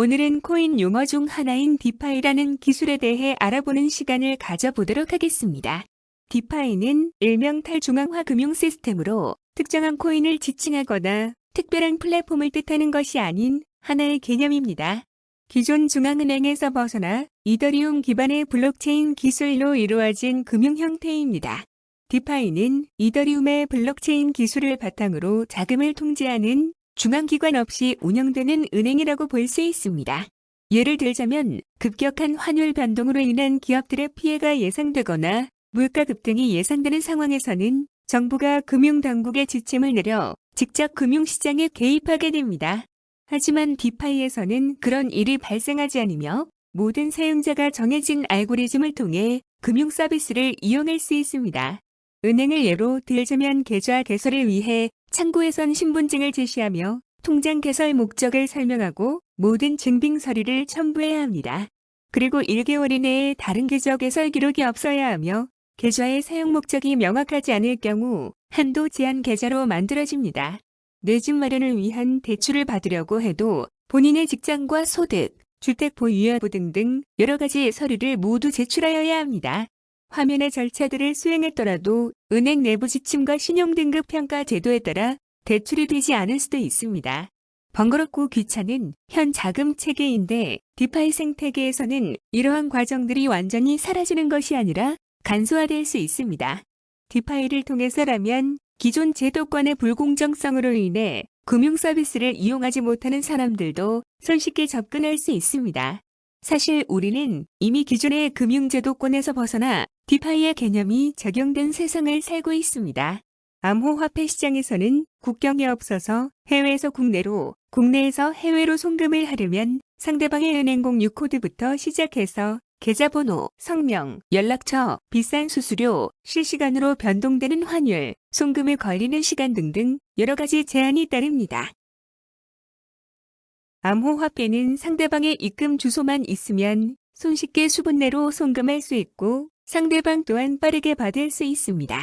오늘은 코인 용어 중 하나인 디파이라는 기술에 대해 알아보는 시간을 가져보도록 하겠습니다. 디파이는 일명 탈중앙화 금융 시스템으로 특정한 코인을 지칭하거나 특별한 플랫폼을 뜻하는 것이 아닌 하나의 개념입니다. 기존 중앙은행에서 벗어나 이더리움 기반의 블록체인 기술로 이루어진 금융 형태입니다. 디파이는 이더리움의 블록체인 기술을 바탕으로 자금을 통제하는 중앙기관 없이 운영되는 은행이라고 볼 수 있습니다. 예를 들자면 급격한 환율 변동으로 인한 기업들의 피해가 예상되거나 물가 급등이 예상되는 상황에서는 정부가 금융당국에 지침을 내려 직접 금융시장에 개입하게 됩니다. 하지만 디파이에서는 그런 일이 발생하지 않으며 모든 사용자가 정해진 알고리즘을 통해 금융 서비스를 이용할 수 있습니다. 은행을 예로 들자면 계좌 개설을 위해 창구에선 신분증을 제시하며 통장 개설 목적을 설명하고 모든 증빙 서류를 첨부해야 합니다. 그리고 1개월 이내에 다른 계좌 개설 기록이 없어야 하며 계좌의 사용 목적이 명확하지 않을 경우 한도 제한 계좌로 만들어집니다. 내 집 마련을 위한 대출을 받으려고 해도 본인의 직장과 소득, 주택 보유 여부 등등 여러 가지 서류를 모두 제출하여야 합니다. 화면의 절차들을 수행했더라도 은행 내부 지침과 신용등급 평가 제도에 따라 대출이 되지 않을 수도 있습니다. 번거롭고 귀찮은 현 자금 체계인데 디파이 생태계에서는 이러한 과정들이 완전히 사라지는 것이 아니라 간소화될 수 있습니다. 디파이를 통해서라면 기존 제도권의 불공정성으로 인해 금융 서비스를 이용하지 못하는 사람들도 손쉽게 접근할 수 있습니다. 사실 우리는 이미 기존의 금융제도권에서 벗어나 디파이의 개념이 적용된 세상을 살고 있습니다. 암호화폐 시장에서는 국경이 없어서 해외에서 국내로, 국내에서 해외로 송금을 하려면 상대방의 은행공 6코드부터 시작해서 계좌번호, 성명, 연락처, 비싼 수수료, 실시간으로 변동되는 환율, 송금에 걸리는 시간 등등 여러 가지 제한이 따릅니다. 암호화폐는 상대방의 입금 주소만 있으면 손쉽게 수분 내로 송금할 수 있고 상대방 또한 빠르게 받을 수 있습니다.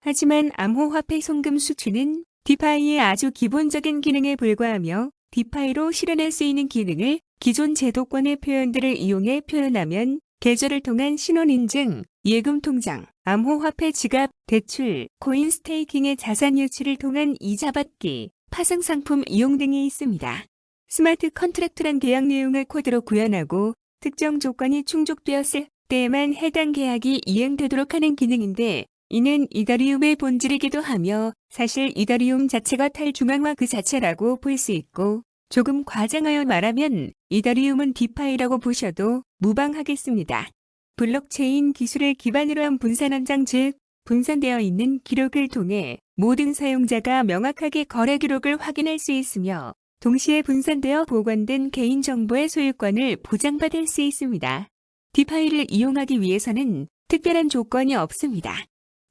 하지만 암호화폐 송금 수출은 디파이의 아주 기본적인 기능에 불과하며 디파이로 실현할 수 있는 기능을 기존 제도권의 표현들을 이용해 표현하면 계좌를 통한 신원인증, 예금 통장, 암호화폐 지갑, 대출, 코인 스테이킹의 자산 유치를 통한 이자 받기, 파생 상품 이용 등이 있습니다. 스마트 컨트랙트란 계약 내용을 코드로 구현하고 특정 조건이 충족되었을 때에만 해당 계약이 이행되도록 하는 기능인데 이는 이더리움의 본질이기도 하며 사실 이더리움 자체가 탈중앙화 그 자체라고 볼 수 있고 조금 과장하여 말하면 이더리움은 디파이라고 보셔도 무방하겠습니다. 블록체인 기술을 기반으로 한 분산 함장 즉 분산되어 있는 기록을 통해 모든 사용자가 명확하게 거래 기록을 확인할 수 있으며 동시에 분산되어 보관된 개인정보의 소유권을 보장받을 수 있습니다. 디파이를 이용하기 위해서는 특별한 조건이 없습니다.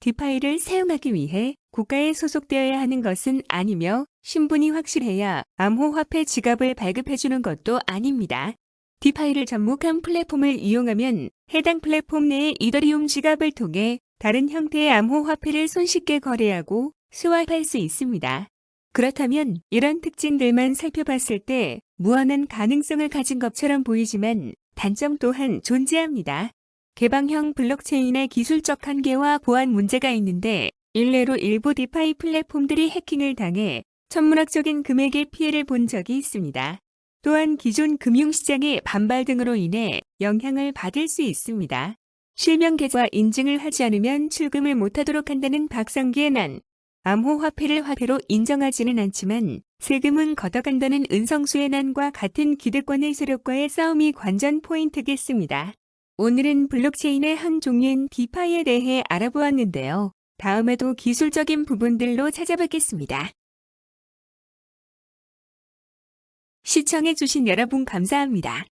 디파이를 사용하기 위해 국가에 소속되어야 하는 것은 아니며 신분이 확실해야 암호화폐 지갑을 발급해주는 것도 아닙니다. 디파이를 접목한 플랫폼을 이용하면 해당 플랫폼 내의 이더리움 지갑을 통해 다른 형태의 암호화폐를 손쉽게 거래하고 스왑할 수 있습니다. 그렇다면 이런 특징들만 살펴봤을 때 무한한 가능성을 가진 것처럼 보이지만 단점 또한 존재합니다. 개방형 블록체인의 기술적 한계와 보안 문제가 있는데 일례로 일부 디파이 플랫폼들이 해킹을 당해 천문학적인 금액의 피해를 본 적이 있습니다. 또한 기존 금융시장의 반발 등으로 인해 영향을 받을 수 있습니다. 실명 계좌 인증을 하지 않으면 출금을 못하도록 한다는 박상기의 난, 암호화폐를 화폐로 인정하지는 않지만 세금은 걷어간다는 은성수의 난과 같은 기득권의 세력과의 싸움이 관전 포인트겠습니다. 오늘은 블록체인의 한 종류인 디파이에 대해 알아보았는데요. 다음에도 기술적인 부분들로 찾아뵙겠습니다. 시청해주신 여러분 감사합니다.